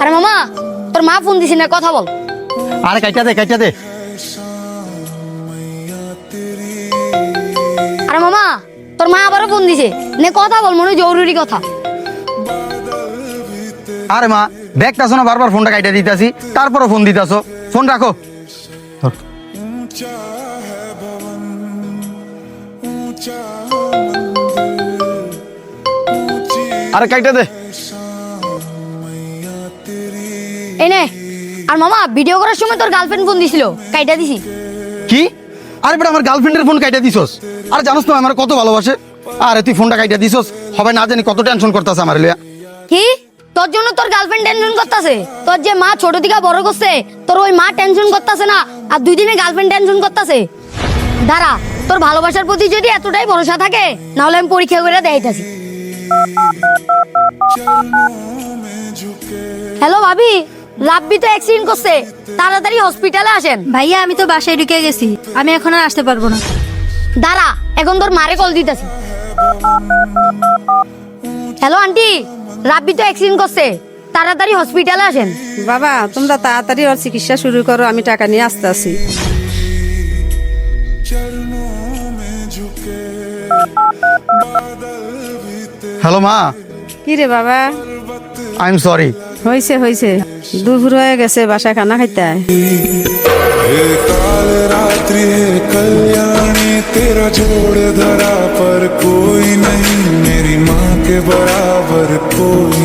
আরে মামা তোর মা ফোন দিছি না কথা বল। আরে কাইটা দে কাইটা দে। আরে মামা তোর মা আবারও ফোন দিছে। নে কথা বল মনে জরুরি কথা। আরে মা দেখতাছো না বারবার ফোনটা কাইটা দিতাছি তারপরও ফোন দিতাছো। ফোন রাখো। আরে কাইটা দে। এই নে আর মামা ভিডিও করার সময় তোর গার্লফ্রেন্ড ফোন দিছিল কাইটা দিছি। কি? আরে বেটা আমার গার্লফ্রেন্ডের ফোন কাইটা দিছস। আরে জানোস তো আমার কত ভালোবাসে। আরে তুই ফোনটা কাইটা দিছস হবে না জানি কত টেনশন করতেছে আমার লিয়া কি? তোর জন্য তোর গার্লফ্রেন্ড টেনশন করতেছে? তোর যে মা ছোট থেকে বড় করছে তোর ওই মা টেনশন করতেছে না আর দুই দিনে গার্লফ্রেন্ড টেনশন করতেছে? দাঁড়া তোর ভালোবাসার প্রতি যদি এতটাই ভরসা থাকে নাহলে আমি পরীক্ষা করে দেখাইতাছি। হ্যালো ভাবি রাব্বি তো অ্যাক্সিডেন্ট করছে। তাড়াতাড়ি হসপিটালে আসেন। ভাইয়া আমি তো বাসায় ঢুকে গেছি। আমি এখন আর আসতে পারব না। দাঁড়া এখন তোর মারে কল দিতেছি। হ্যালো আন্টি রাব্বি তো অ্যাক্সিডেন্ট করছে। তাড়াতাড়ি হসপিটালে আসেন। বাবা তোমরা তাড়াতাড়ি ওর চিকিৎসা শুরু করো আমি টাকা নিয়ে আসতে আসি হ্যালো মা কি রে বাবা? আই এম সরি হইছে হইছে। দুপুর হয়ে গেছে বাসা খানা খাইতে কাল রাত্রি কল্যাণে তেরা ঝোড় ধরা পর কোই নেই? মেরি মা কে বরাবর কোই